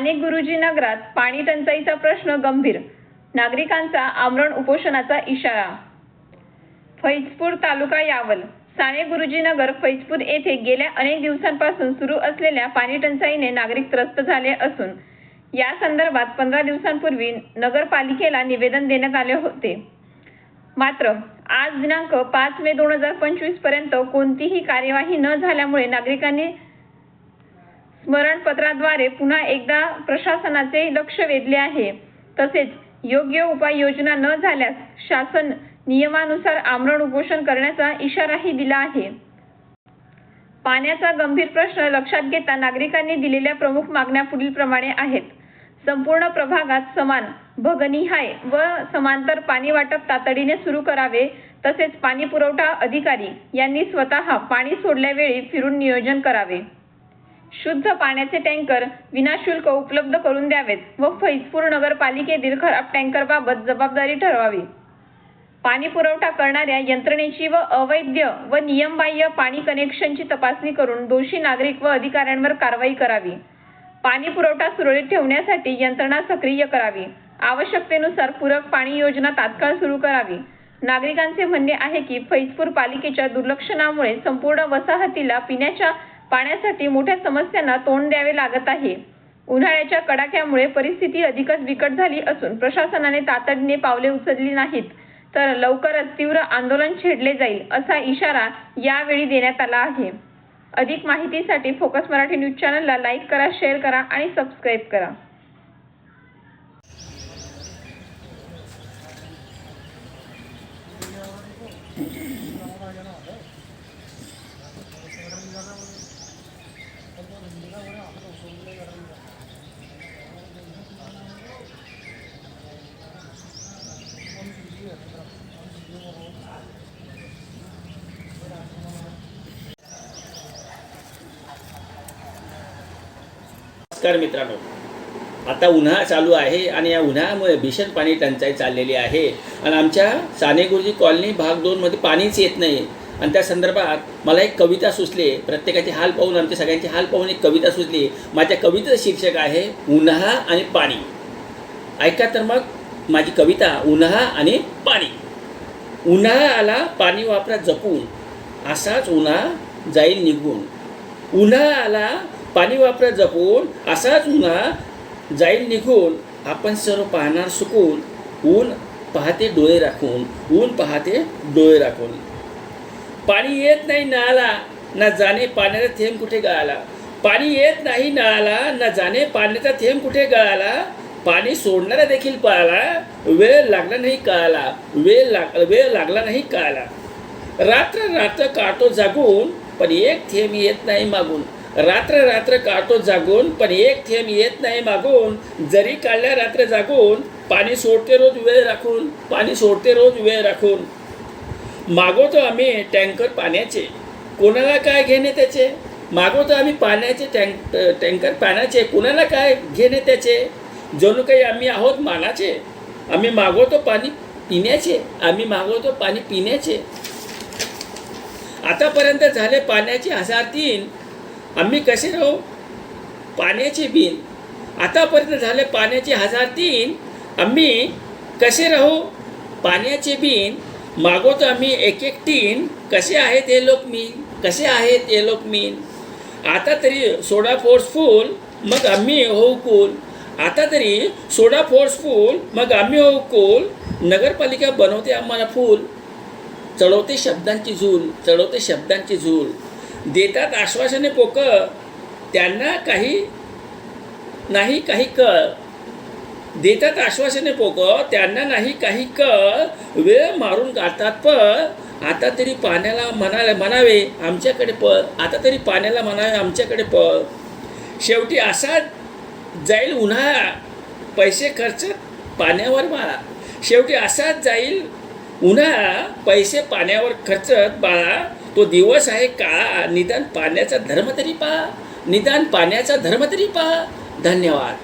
साने गुरुजी नगरात पाणी टंचाईचा प्रश्न गंभीर. नागरिकांचा आमरण उपोषणाचा इशारा. फैजपूर तालुका यावल. साने गुरुजी नगर फैजपूर येथे गेल्या अनेक दिवसांपासून सुरू असलेल्या पाणी टंचाईने नागरिक त्रस्त झाले असून या संदर्भात पंधरा दिवसांपूर्वी नगरपालिकेला निवेदन देण्यात आले होते. मात्र आज दिनांक पाच मे दोन हजार पंचवीसपर्यंत कोणतीही कार्यवाही न झाल्यामुळे नागरिकांनी स्मरणपत्राद्वारे पुन्हा एकदा प्रशासनाचे लक्ष वेधले आहे. तसेच योग्य उपाययोजना न झाल्यास शासन नियमानुसार आमरण उपोषण करण्याचा इशाराही दिला आहे. पाण्याचा गंभीर प्रश्न लक्षात घेता नागरिकांनी दिलेल्या प्रमुख मागण्या पुढीलप्रमाणे आहेत. संपूर्ण प्रभागात समान भगनिहाय व समांतर पाणी वाटप तातडीने सुरू करावे तसेच पाणी पुरवठा अधिकारी यांनी स्वतः पाणी सोडल्यावेळी फिरून नियोजन करावे. शुद्ध पाण्याचे टँकर विनाशुल्क उपलब्ध करून द्यावेत व फैजपूर नगरपालिकेतील खराब टँकरबाबत जबाबदारी ठरवावी. पाणी पुरवठा करणाऱ्या यंत्रणेची व अवैध व नियमबाह्य पाणी कनेक्शनची तपासणी करून दोषी नागरिक व अधिकाऱ्यांवर कारवाई करावी. पाणी पुरवठा सुरळीत ठेवण्यासाठी यंत्रणा सक्रिय करावी. आवश्यकतेनुसार पूरक पाणी योजना तात्काळ सुरू करावी. नागरिकांचे म्हणणे आहे की फैजपूर पालिकेच्या दुर्लक्षणामुळे संपूर्ण वसाहतीला पिण्याच्या पाण्यासाठी मोठ्या समस्यांना तोंड द्यावे लागत आहे. उन्हाळ्याच्या कडाक्यामुळे परिस्थिती अधिकच बिकट झाली असून प्रशासनाने तातडीने पावले उचलली नाहीत. तर लवकरच तीव्र आंदोलन छेडले जाईल असा इशारा यावेळी देण्यात आला आहे. अधिक माहितीसाठी फोकस मराठी न्यूज चॅनलला लाईक करा शेअर करा आणि सबस्क्राईब करा. नमस्कार मित्रांनो. आता उन्हाळा चालू आहे आणि या उन्हाळ्यामुळे भीषण पाणी टंचाई चाललेली आहे. आणि आमच्या साने गुरुजी कॉलनी भाग दोनमध्ये पाणीच येत नाही. आणि त्या संदर्भात मला एक कविता सुचली. प्रत्येकाचे हाल पाहून आमच्या सगळ्यांचे हाल पाहून एक कविता सुचली. माझ्या कवितेचं शीर्षक आहे उन्हाळा आणि पाणी. ऐका तर मग माझी कविता उन्हाळा आणि पाणी. उन्हाळा आला पाणी वापरा जपून असाच उन्हा जाईल निघून. उन्हाळा आला पाणी वापरा जपून असाच उन्हा जाईल निघून. आपण सर्व पाहणार सुकून ऊन पाहते डोळे राखून ऊन पाहते डोळे राखून. पाणी येत नाही नळाला ना जाणे पाण्याचा थेंब कुठे गळाला? पाणी येत नाही नळाला ना जाणे पाण्याचा थेंब कुठे गळाला? पाणी सोडणारा देखील पळाला वेळ लागला नाही कळाला वेळ लाग वेळ लागला नाही कळाला. रात्र रात्र काढतो जागून पण एक थेंब येत नाही मागून. रात्र रात्र काढतो जागून पण एक थेंब येत नाही मागून. जरी काढल्या रात्र जागून पाणी सोडते रोज वेळ राखून पाणी सोडते रोज वेळ राखून. मागवतो आम्ही टँकर पाण्याचे. कोणाला काय घेणे त्याचे? मागवतो आम्ही पाण्याचे टँक टँकर पाण्याचे. कोणाला काय घेणे त्याचे? जणू काही आम्ही आहोत मानाचे. आम्ही मागवतो पाणी पिण्याचे. आम्ही मागवतो पाणी पिण्याचे. आतापर्यंत झाले पाण्याचे हजार तीन. आम्ही कसे राहू? पाण्याचे बिन. आतापर्यंत झाले पाण्याचे हजार तीन. आम्ही कसे राहू? पाण्याचे बिन. मागवतो आम्ही एक एक टीन. कसे आहेत हे लोक मीन. कसे आहेत हे लोक मीन. आता तरी सोडा फोर्सफुल मग आम्ही होऊ कूल. आता तरी सोडा फोर्सफुल मग आम्ही होऊ कूल. नगरपालिका बनवते आम्हाला फूल. चढवते शब्दांची झूल चढवते शब्दांची झूल. देतात आश्वासने पोकळ त्यांना काही नाही काही कळ. देतात आश्वासने पोक त्यांना नाही काही क वेळ मारून काढतात पण आता तरी पाण्याला म्हणाले म्हणावे आमच्याकडे प आता तरी पाण्याला म्हणावे आमच्याकडे प शेवटी असा जाईल उन्हाळा पैसे खर्च पाण्यावर बाळा. शेवटी असाच जाईल उन्हाळा पैसे पाण्यावर खर्चत बाळा. तो दिवस आहे काळा निदान पाण्याचा धर्म तरी पहा. निदान पाण्याचा धर्म तरी पहा. धन्यवाद.